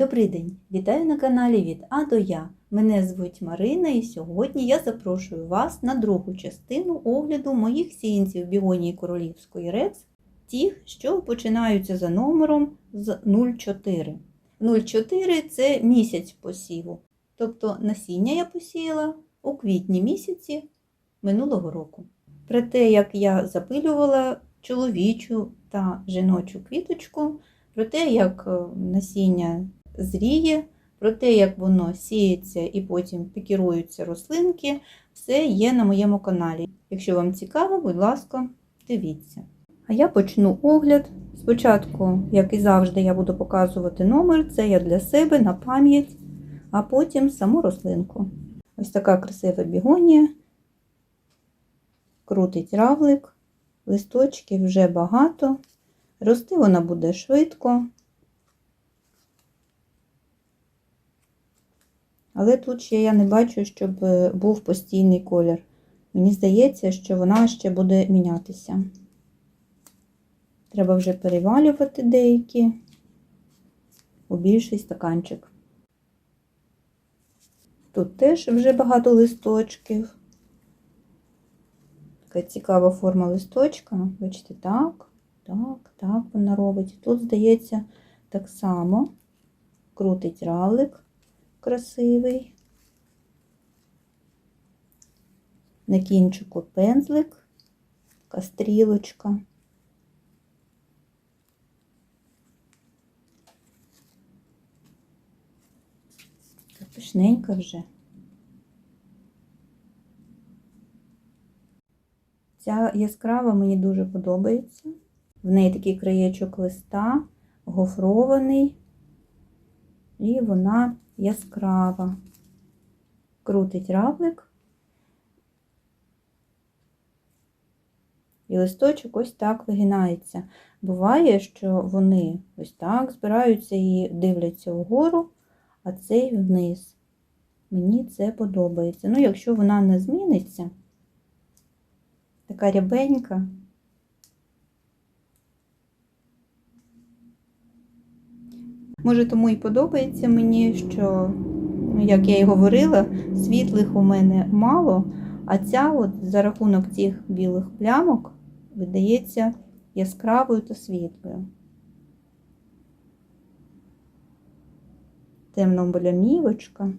Добрий день! Вітаю на каналі від А до Я. Мене звуть Марина і сьогодні я запрошую вас на другу частину огляду моїх сіянців бігонії королівської рекс, тих, що починаються за номером з 04. 04 це місяць посіву. Тобто насіння я посіяла у квітні місяці минулого року. Про те, як я запилювала чоловічу та жіночу квіточку, про те, як е, насіння зріє, про те, як воно сіється і потім пікіруються рослинки, все є на моєму каналі. Якщо вам цікаво, будь ласка, дивіться. А я почну огляд. Спочатку, як і завжди, я буду показувати номер, це я для себе на пам'ять, а потім саму рослинку. Ось така красива бігонія, крутить равлик, листочків вже багато. Рости вона буде швидко. Але тут ще я не бачу, щоб був постійний колір. Мені здається, що вона ще буде мінятися. Треба вже перевалювати деякі у більший стаканчик. Тут теж вже багато листочків. Така цікава форма листочка. Бачите, так, так, так вона робить. Тут, здається, так само крутить равлик красивий. На кінчику пензлик, така стрілочка. Пишненька вже. Ця яскрава мені дуже подобається. В неї такий краєчок листа, гофрований, і вона яскрава. Крутить равлик. І листочок ось так вигинається. Буває, що вони ось так збираються і дивляться вгору, а цей вниз. Мені це подобається. Ну, якщо вона не зміниться, така рябенька, Може, тому і подобається мені, що, ну, як я і говорила, світлих у мене мало, а ця от за рахунок цих білих плямок видається яскравою та світлою. Темно-болямівочка.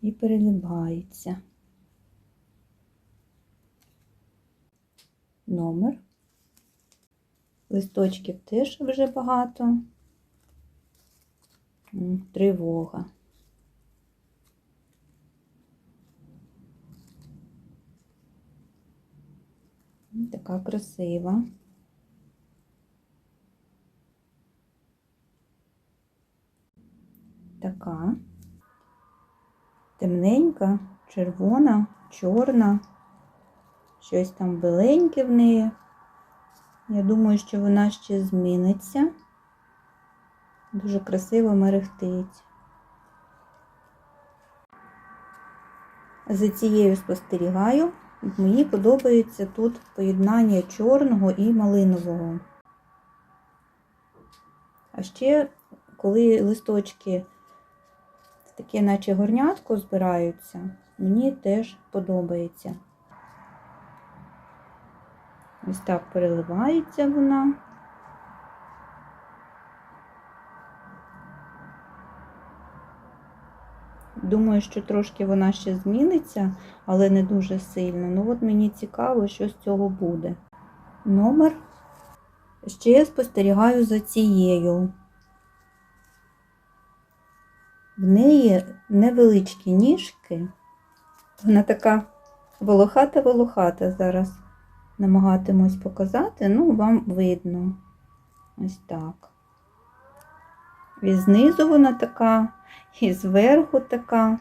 І переливається. Номер. Листочків теж вже багато. Тривога. Така красива. Така темненька, червона, чорна, щось там біленьке в неї. Я думаю, що вона ще зміниться. Дуже красиво мерехтить. За цією спостерігаю. Мені подобається тут поєднання чорного і малинового. А ще, коли листочки таке, наче горнятко збираються, мені теж подобається. Ось так переливається вона. Думаю, що трошки вона ще зміниться, але не дуже сильно. Ну от мені цікаво, що з цього буде. Номер. Ще я спостерігаю за цією. В неї невеличкі ніжки. Вона така волохата-волохата зараз намагатимусь показати, ну, вам видно. Ось так. І знизу вона така, і зверху така.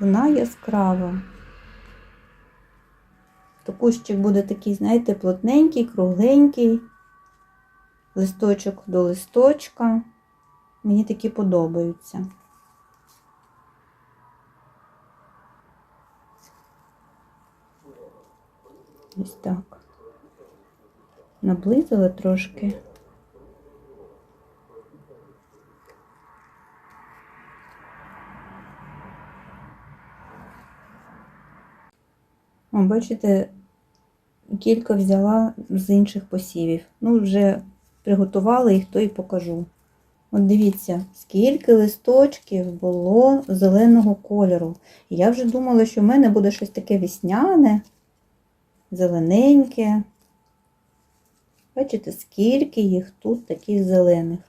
Вона яскрава. То кущик буде такий, знаєте, плотненький, кругленький, листочок до листочка. Мені такі подобаються. Ось так. наблизила трошки. О, бачите, кілька взяла з інших посівів. Ну, вже приготувала їх, то і покажу. От дивіться, скільки листочків було зеленого кольору. Я вже думала, що в мене буде щось таке весняне, зелененьке. Бачите, скільки їх тут таких зелених.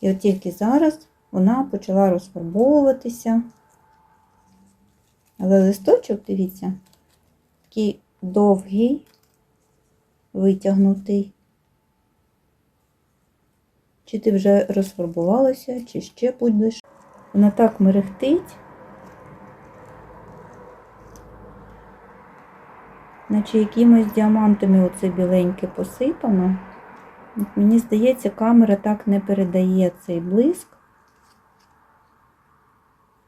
І от тільки зараз вона почала розфарбовуватися. Але листочок, дивіться, такий довгий, витягнутий. Чи ти вже розфарбувалася, чи ще будеш. Вона так мерехтить, наче якимось діамантами оце біленьке посипано. Мені здається, камера так не передає цей блиск,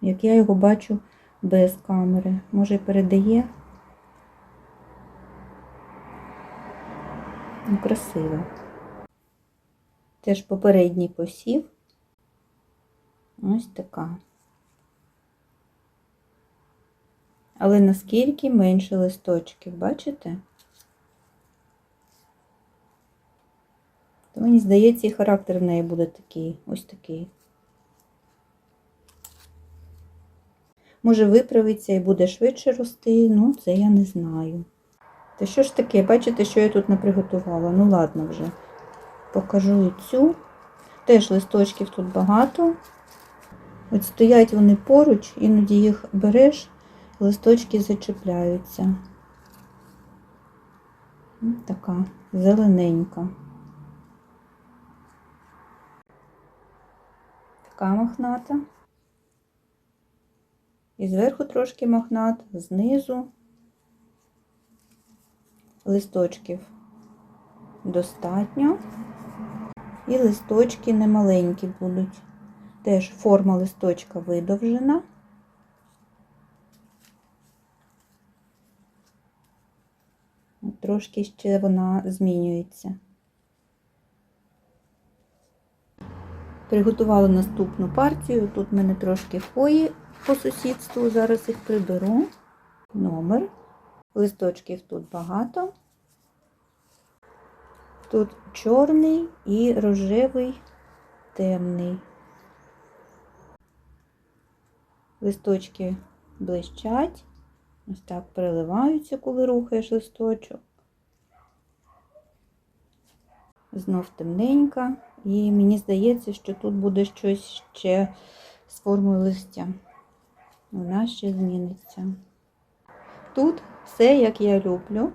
як я його бачу без камери. Може передає. Ну, красиво. Теж попередній посів. Ось така. Але наскільки менше листочків, бачите? То мені здається, і характер в неї буде такий, ось такий. Може виправиться і буде швидше рости, ну це я не знаю. Та що ж таке, бачите, що я тут наприготувала? Ну ладно вже. Покажу і цю. Теж листочків тут багато. От стоять вони поруч, іноді їх береш, листочки зачепляються. Ось така зелененька. Така мохната. І зверху трошки мохнат, знизу листочків достатньо. І листочки немаленькі будуть. Теж форма листочка видовжена. Трошки ще вона змінюється. Приготувала наступну партію. Тут в мене трошки хвої по сусідству, зараз їх приберу. Номер. Листочків тут багато. Тут чорний і рожевий темний. Листочки блищать, ось так переливаються, коли рухаєш листочок. Знов темненька, і мені здається, що тут буде щось ще з формою листя. Вона ще зміниться. Тут все, як я люблю.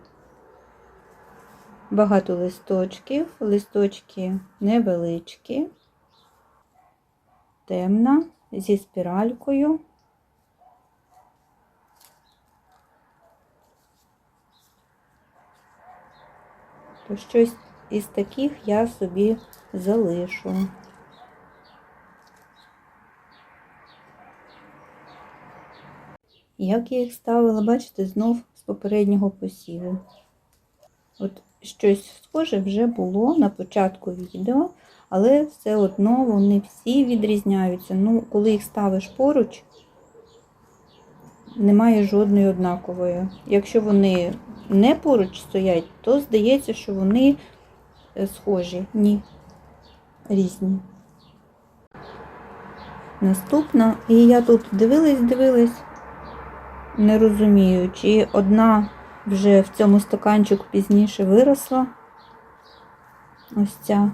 Багато листочків, листочки невеличкі, темна, зі спіралькою. То щось із таких я собі залишу. Як я їх ставила, бачите, знов з попереднього посіву. От щось схоже вже було на початку відео, але все одно вони всі відрізняються. Ну, коли їх ставиш поруч, немає жодної однакової. Якщо вони не поруч стоять, то здається, що вони схожі. Ні, різні. Наступна, і я тут дивилась, дивилась, не розумію, чи одна вже в цьому стаканчику пізніше виросла. Ось ця.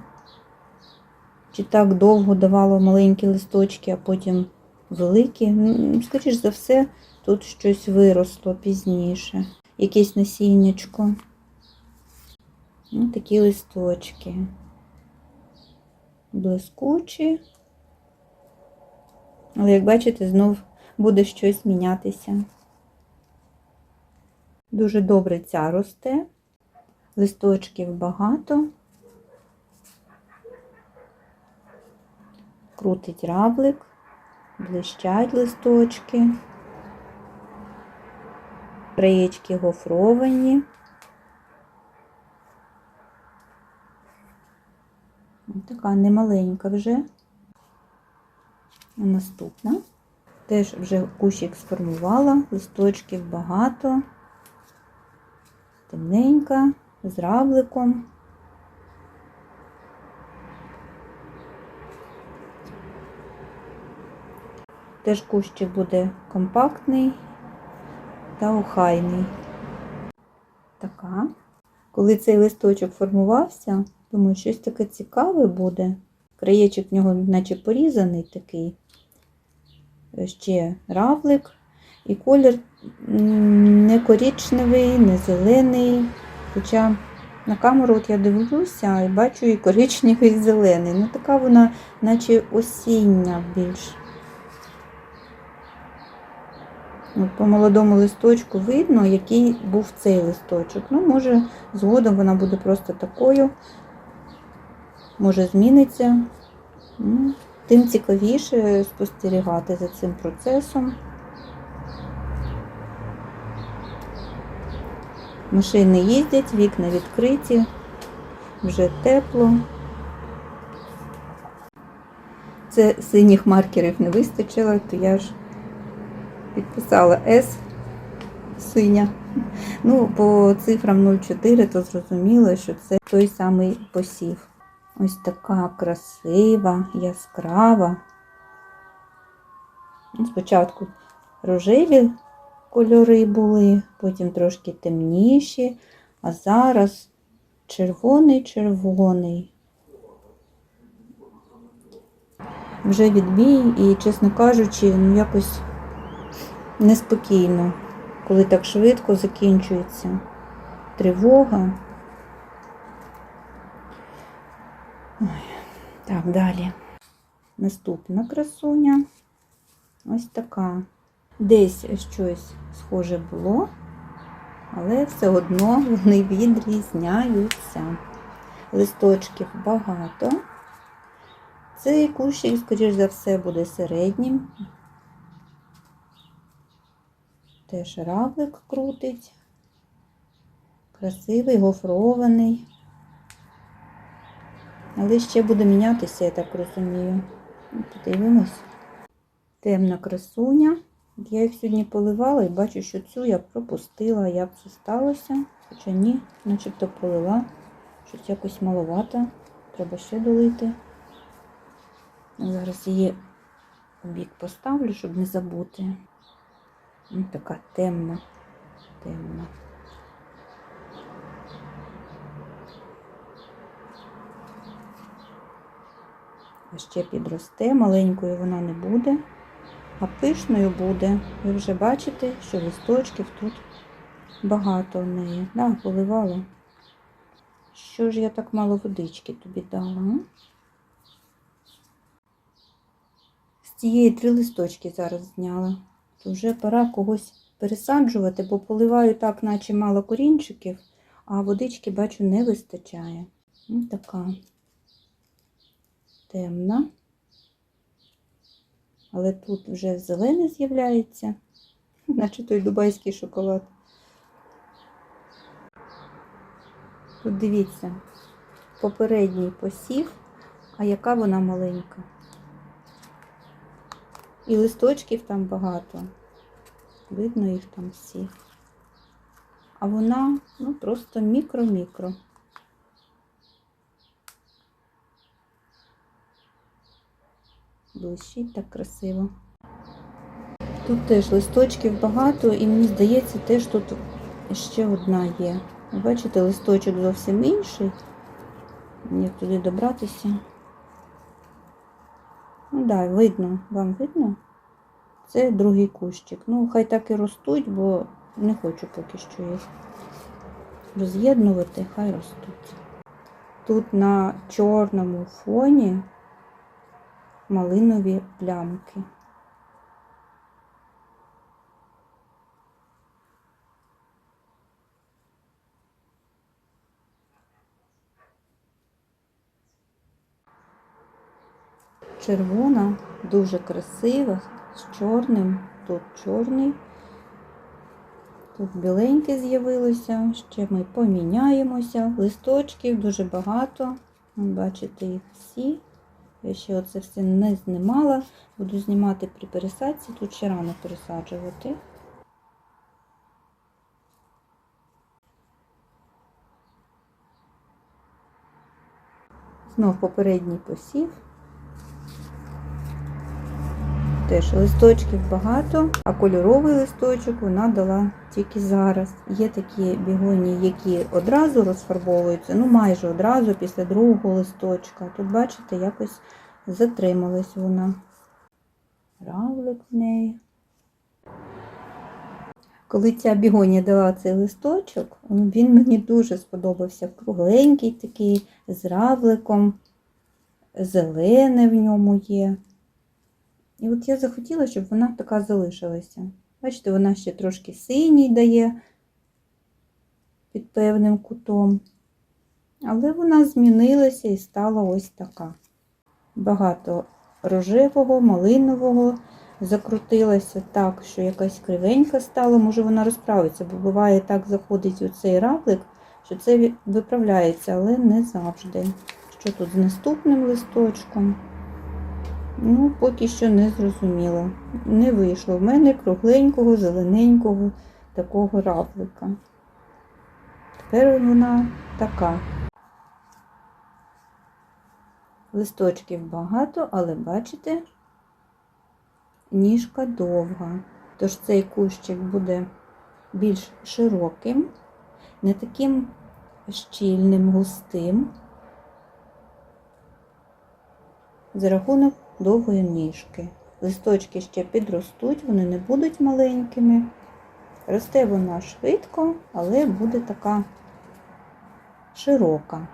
Чи так довго давала маленькі листочки, а потім великі. Ну, Скоріш за все, тут щось виросло пізніше. Якесь насіннячко. Ось такі листочки. Блискучі. Але, як бачите, знов буде щось мінятися. Дуже добре ця росте, листочків багато, крутить раблик, блищать листочки, краєчки гофровані. Така немаленька вже. Наступна. Теж вже кущик сформувала, листочків багато, темненька, з равликом. Теж кущик буде компактний та охайний. Така. Коли цей листочок формувався, думаю, щось таке цікаве буде. Краєчок в нього наче порізаний такий. Ще равлик. І колір не коричневий, не зелений. Хоча на камеру от я дивлюся і бачу і коричневий, і зелений. Ну така вона, наче осіння більш. От по молодому листочку видно, який був цей листочок. Ну, може, згодом вона буде просто такою, може зміниться. Ну, Тим цікавіше спостерігати за цим процесом. Машини їздять, вікна відкриті, вже тепло. Це синіх маркерів не вистачило, то я ж підписала С синя. Ну, по цифрам 04, то зрозуміло, що це той самий посів. Ось така красива, яскрава. Ну, Спочатку рожеві кольори були, потім трошки темніші, а зараз червоний-червоний. Вже відбій і, чесно кажучи, ну якось неспокійно, коли так швидко закінчується тривога. Так, далі. Наступна красуня. Ось така. Десь щось схоже було, але все одно вони відрізняються. Листочків багато. Цей кущик, скоріш за все, буде середнім. Теж равлик крутить. Красивий, гофрований. Але ще буде мінятися, я так розумію. Ну, Подивимось. Темна красуня. Я їх сьогодні поливала і бачу, що цю я пропустила. Як це сталося? Хоча ні, начебто полила. Щось якось маловато. Треба ще долити. Зараз її у бік поставлю, щоб не забути. Ось така темна, темна. Ще підросте, маленькою вона не буде, а пишною буде. Ви вже бачите, що листочків тут багато в неї. Да, поливала. Що ж я так мало водички тобі дала? З цієї три листочки зараз зняла. То вже пора когось пересаджувати, бо поливаю так, наче мало корінчиків, а водички, бачу, не вистачає. Ось така темна. Але тут вже зелене з'являється, наче той дубайський шоколад. Тут дивіться, попередній посів, а яка вона маленька. І листочків там багато. Видно їх там всіх. А вона ну, просто мікро-мікро. Блищить так красиво. Тут теж листочків багато, і мені здається, теж тут ще одна є. Бачите, листочок зовсім інший. Як туди добратися? Ну так, да, видно, вам видно? Це другий кущик. Ну, хай так і ростуть, бо не хочу поки що їх роз'єднувати, хай ростуть. Тут на чорному фоні малинові плямки. Червона, дуже красива, з чорним, тут чорний, тут біленьке з'явилося, ще ми поміняємося, листочків дуже багато, Бачите їх всі. Я ще оце все не знімала. Буду знімати при пересадці. Тут ще рано пересаджувати. Знов попередній посів. Теж листочків багато, а кольоровий листочок вона дала тільки зараз. Є такі бігоні, які одразу розфарбовуються, ну майже одразу після другого листочка. Тут, бачите, якось затрималась вона. Равлик в неї. Коли ця бігонія дала цей листочок, він мені дуже сподобався. Кругленький такий, з равликом, зелене в ньому є. І от я захотіла, щоб вона така залишилася. Бачите, вона ще трошки синій дає під певним кутом. Але вона змінилася і стала ось така. Багато рожевого, малинового закрутилася так, що якась кривенька стала. Може вона розправиться, бо буває так заходить у цей равлик, що це виправляється, але не завжди. Що тут з наступним листочком? Ну, поки що не зрозуміло. Не вийшло в мене кругленького, зелененького такого равлика. Тепер вона така. Листочків багато, але бачите, ніжка довга. Тож цей кущик буде більш широким, не таким щільним, густим. За рахунок довгої ніжки. Листочки ще підростуть, вони не будуть маленькими. Росте вона швидко, але буде така широка.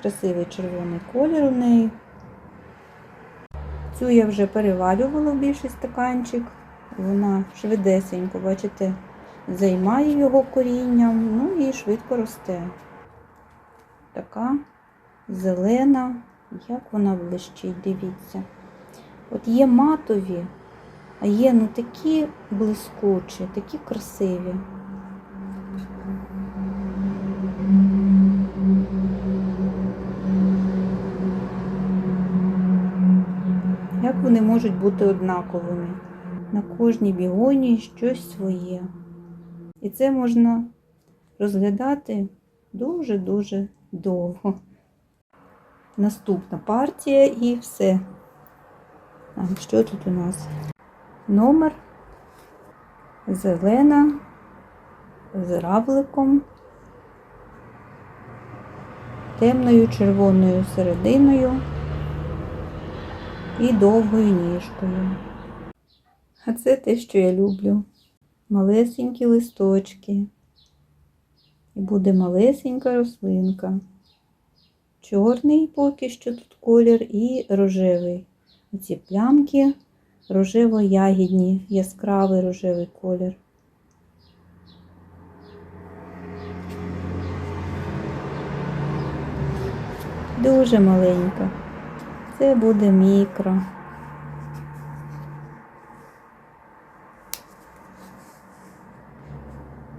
Красивий червоний колір у неї. Цю я вже перевалювала в більший стаканчик. Вона швидесенько, бачите, займає його корінням, ну і швидко росте. Така зелена. Як вона блищить, дивіться. От є матові, а є ну такі блискучі, такі красиві. Як вони можуть бути однаковими? На кожній бігоні щось своє. І це можна розглядати дуже-дуже довго наступна партія і все. А, що тут у нас? Номер, зелена, з равликом, темною червоною серединою і довгою ніжкою. А це те, що я люблю. Малесенькі листочки. І буде малесенька рослинка чорний поки що тут колір і рожевий. Оці плямки рожево-ягідні, яскравий рожевий колір. Дуже маленька. Це буде мікро.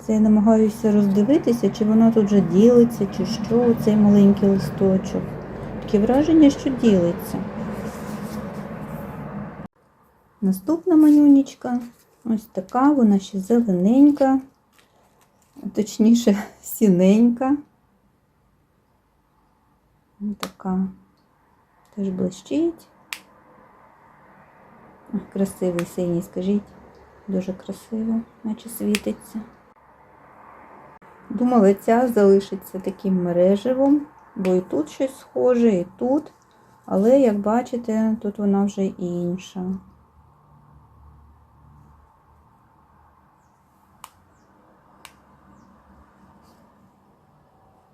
Це я намагаюся роздивитися, чи вона тут вже ділиться, чи що цей маленький листочок. Таке враження, що ділиться. Наступна манюнічка ось така, вона ще зелененька, точніше, сіненька. Ось така теж блищить. Красивий синій, скажіть, дуже красиво, наче світиться. Думала, ця залишиться таким мереживом, бо і тут щось схоже, і тут. Але, як бачите, тут вона вже інша.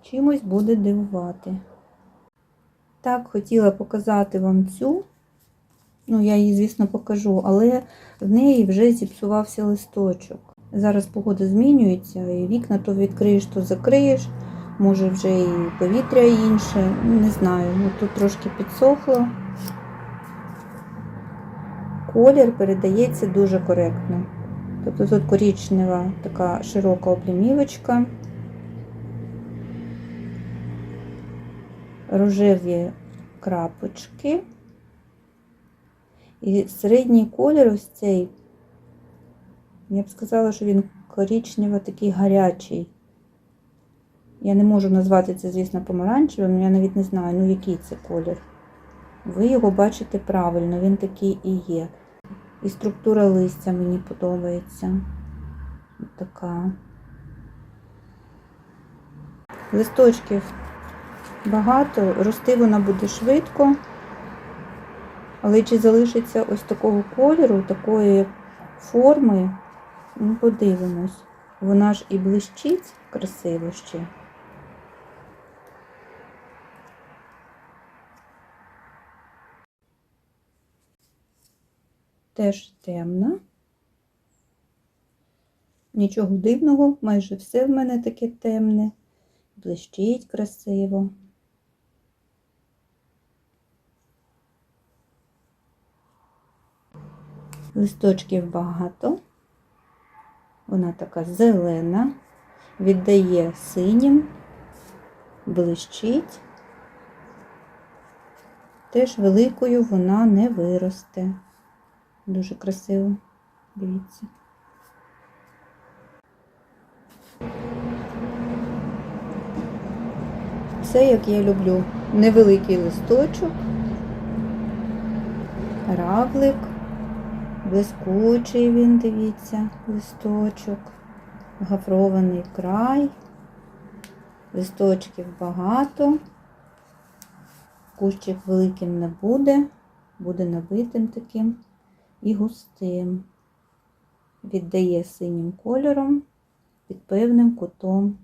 Чимось буде дивувати. Так, хотіла показати вам цю. Ну, я її, звісно, покажу, але в неї вже зіпсувався листочок. Зараз погода змінюється, і вікна то відкриєш, то закриєш. Може вже і повітря інше. Не знаю. Ну, Тут трошки підсохло. Колір передається дуже коректно. Тобто тут корічнева така широка облімівочка. рожеві крапочки. І середній колір ось цей, я б сказала, що він коричнево такий гарячий. Я не можу назвати це, звісно, помаранчевим, я навіть не знаю, ну який це колір. Ви його бачите правильно, він такий і є. І структура листя мені подобається. Ось така. Листочків багато, рости вона буде швидко. Але чи залишиться ось такого кольору, такої форми, ну, подивимось. Вона ж і блищить красиво ще. Теж темна. Нічого дивного, майже все в мене таке темне, блищить красиво. Листочків багато. Вона така зелена, віддає синім, блищить. Теж великою вона не виросте. Дуже красиво, дивіться. Все, як я люблю. Невеликий листочок, равлик. Блискучий він, дивіться, листочок, гафрований край, листочків багато, кущик великим не буде, буде набитим таким і густим. Віддає синім кольором під певним кутом.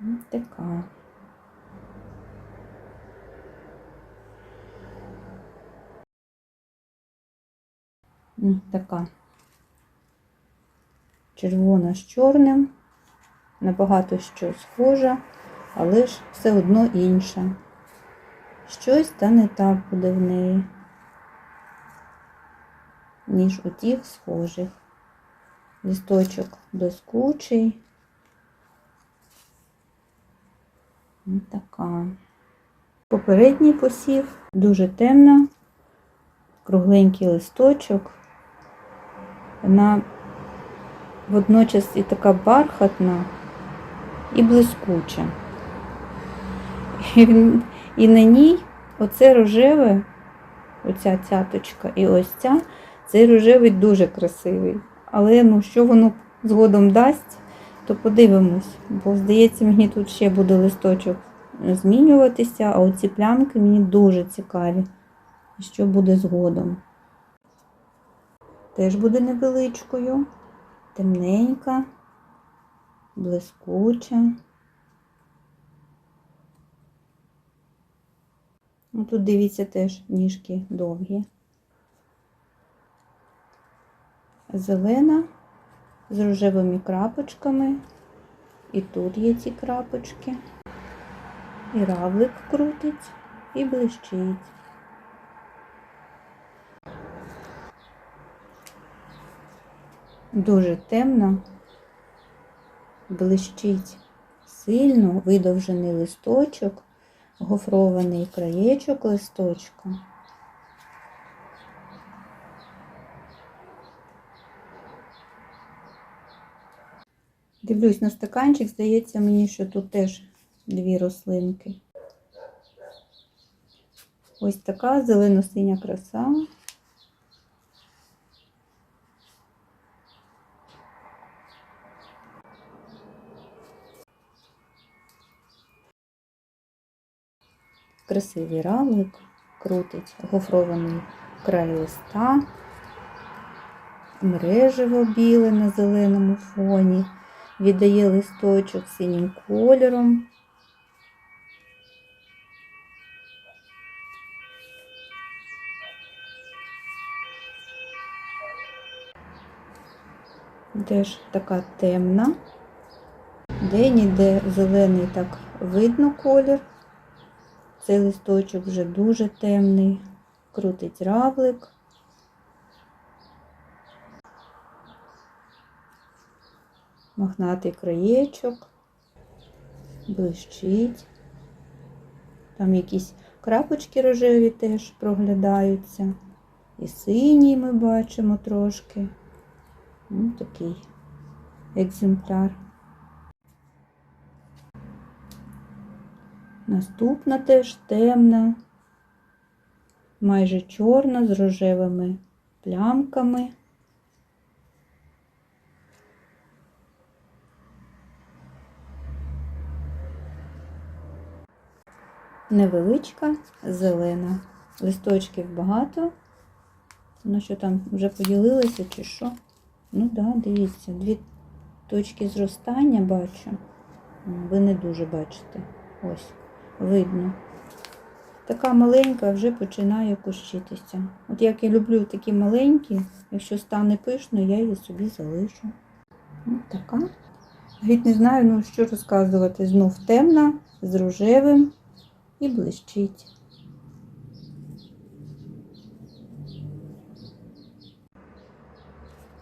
Ось така. Така. Червона з чорним, набагато що схожа, але ж все одно інша. Щось та не так буде в неї, ніж у тих схожих. Листочок блискучий. Ось така. Попередній посів дуже темна, кругленький листочок. Вона водночас і така бархатна і блискуча. І, і на ній оце рожеве, оця цяточка і ось ця, цей рожевий дуже красивий. Але ну, що воно згодом дасть, то подивимось, бо здається, мені тут ще буде листочок змінюватися, а оці плямки мені дуже цікаві. Що буде згодом? Теж буде невеличкою, темненька, блискуча. Ну, тут дивіться теж ніжки довгі. Зелена з рожевими крапочками. І тут є ці крапочки. І равлик крутить, і блищить. Дуже темно, блищить сильно видовжений листочок, гофрований краєчок листочка. Дивлюсь на стаканчик, здається мені, що тут теж дві рослинки. Ось така зелено-синя краса. Красивий равлик, крутить гофрований край листа, мережево біле на зеленому фоні, віддає листочок синім кольором. Теж така темна, де-ніде зелений так видно колір. Цей листочок вже дуже темний, крутить равлик. Мохнатий краєчок, блищить. Там якісь крапочки рожеві теж проглядаються. І синій ми бачимо трошки. Ну, такий екземпляр. Наступна теж темна, майже чорна з рожевими плямками. Невеличка, зелена. Листочків багато. Ну що там вже поділилися чи що? Ну так, да, дивіться, дві точки зростання бачу. Ви не дуже бачите. Ось, видно. Така маленька вже починає кущитися. От як я люблю такі маленькі, якщо стане пишно, я її собі залишу. Ось така. Навіть не знаю, ну що розказувати. Знов темна, з рожевим і блищить.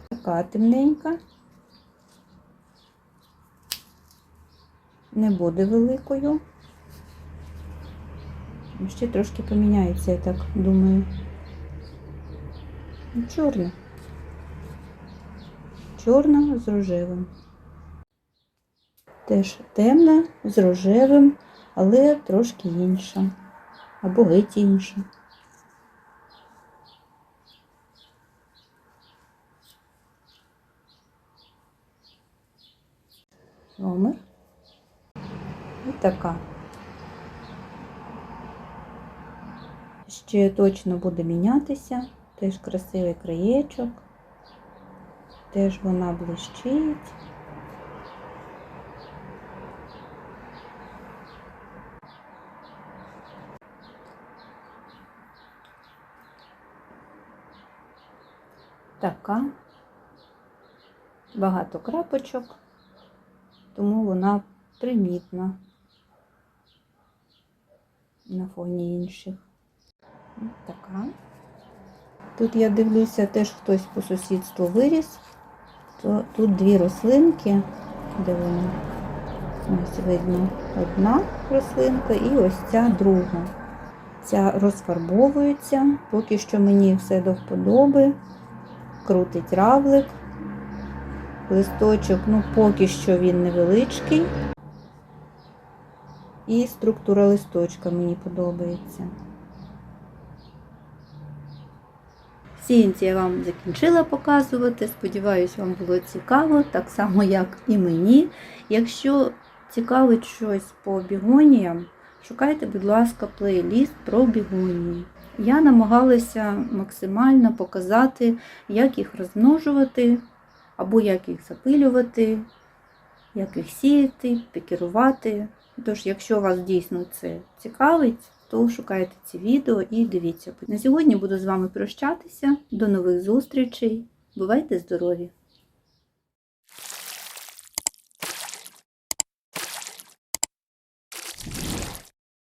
Така темненька. Не буде великою. Ще трошки поміняється, я так думаю. Ну, Чорна. Чорна з рожевим. Теж темна з рожевим, але трошки інша. Або геть інша. Номер. І така. Ще точно буде мінятися. Теж красивий краєчок. Теж вона блищить. Така. Багато крапочок, тому вона примітна на фоні інших. Така. Тут я дивлюся, теж хтось по сусідству виріс. Тут дві рослинки, де вони? Ось видно одна рослинка і ось ця друга. Ця розфарбовується, поки що мені все до вподоби. Крутить равлик. Листочок, ну поки що він невеличкий. І структура листочка мені подобається. Сіянці я вам закінчила показувати. Сподіваюсь, вам було цікаво, так само, як і мені. Якщо цікавить щось по бігоніям, шукайте, будь ласка, плейліст про бігонії. Я намагалася максимально показати, як їх розмножувати, або як їх запилювати, як їх сіяти, пікірувати. Тож, якщо вас дійсно це цікавить, то шукайте ці відео і дивіться. На сьогодні буду з вами прощатися. До нових зустрічей. Бувайте здорові!